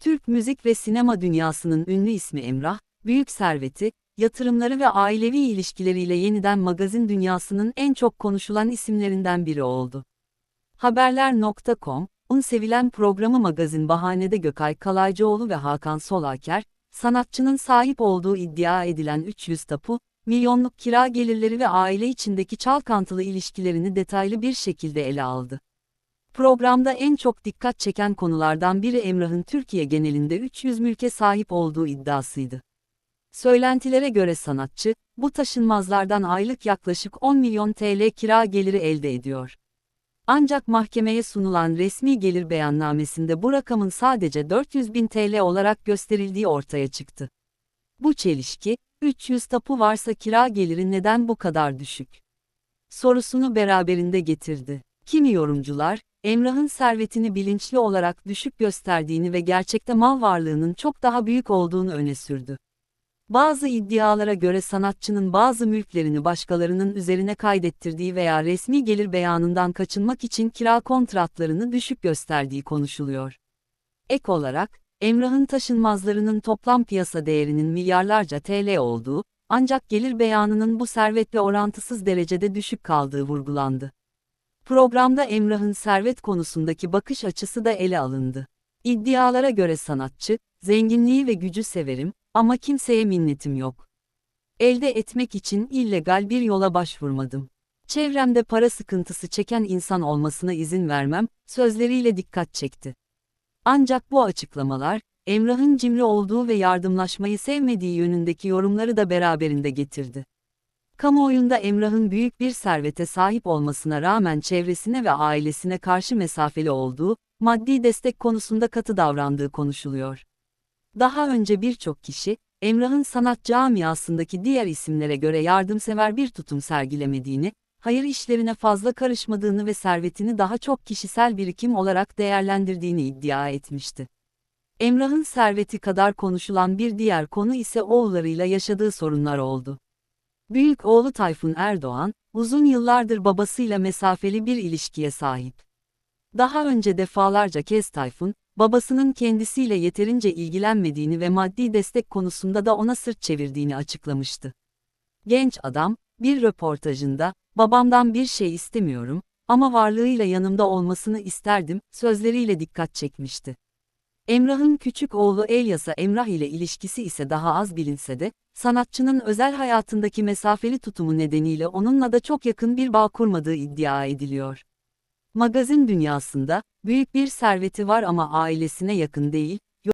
Türk müzik ve sinema dünyasının ünlü ismi Emrah, büyük serveti, yatırımları ve ailevi ilişkileriyle yeniden magazin dünyasının en çok konuşulan isimlerinden biri oldu. Haberler.com, un sevilen programı Magazin Bahanede Gökay Kalaycıoğlu ve Hakan Solaker, sanatçının sahip olduğu iddia edilen 300 tapu, milyonluk kira gelirleri ve aile içindeki çalkantılı ilişkilerini detaylı bir şekilde ele aldı. Programda en çok dikkat çeken konulardan biri Emrah'ın Türkiye genelinde 300 mülke sahip olduğu iddiasıydı. Söylentilere göre sanatçı, bu taşınmazlardan aylık yaklaşık 10 milyon TL kira geliri elde ediyor. Ancak mahkemeye sunulan resmi gelir beyannamesinde bu rakamın sadece 400 bin TL olarak gösterildiği ortaya çıktı. Bu çelişki, 300 tapu varsa kira geliri neden bu kadar düşük? Sorusunu beraberinde getirdi. Kimi yorumcular, Emrah'ın servetini bilinçli olarak düşük gösterdiğini ve gerçekte mal varlığının çok daha büyük olduğunu öne sürdü. Bazı iddialara göre sanatçının bazı mülklerini başkalarının üzerine kaydettirdiği veya resmi gelir beyanından kaçınmak için kira kontratlarını düşük gösterdiği konuşuluyor. Ek olarak, Emrah'ın taşınmazlarının toplam piyasa değerinin milyarlarca TL olduğu, ancak gelir beyanının bu servetle orantısız derecede düşük kaldığı vurgulandı. Programda Emrah'ın servet konusundaki bakış açısı da ele alındı. İddialara göre sanatçı, zenginliği ve gücü severim ama kimseye minnetim yok. Elde etmek için illegal bir yola başvurmadım. Çevremde para sıkıntısı çeken insan olmasına izin vermem, sözleriyle dikkat çekti. Ancak bu açıklamalar, Emrah'ın cimri olduğu ve yardımlaşmayı sevmediği yönündeki yorumları da beraberinde getirdi. Kamuoyunda Emrah'ın büyük bir servete sahip olmasına rağmen çevresine ve ailesine karşı mesafeli olduğu, maddi destek konusunda katı davrandığı konuşuluyor. Daha önce birçok kişi, Emrah'ın sanat camiasındaki diğer isimlere göre yardımsever bir tutum sergilemediğini, hayır işlerine fazla karışmadığını ve servetini daha çok kişisel birikim olarak değerlendirdiğini iddia etmişti. Emrah'ın serveti kadar konuşulan bir diğer konu ise oğullarıyla yaşadığı sorunlar oldu. Büyük oğlu Tayfun Erdoğan, uzun yıllardır babasıyla mesafeli bir ilişkiye sahip. Daha önce defalarca kez Tayfun, babasının kendisiyle yeterince ilgilenmediğini ve maddi destek konusunda da ona sırt çevirdiğini açıklamıştı. Genç adam, bir röportajında, babamdan bir şey istemiyorum ama varlığıyla yanımda olmasını isterdim, sözleriyle dikkat çekmişti. Emrah'ın küçük oğlu Elyas'a Emrah ile ilişkisi ise daha az bilinse de, sanatçının özel hayatındaki mesafeli tutumu nedeniyle onunla da çok yakın bir bağ kurmadığı iddia ediliyor. Magazin dünyasında, büyük bir serveti var ama ailesine yakın değil,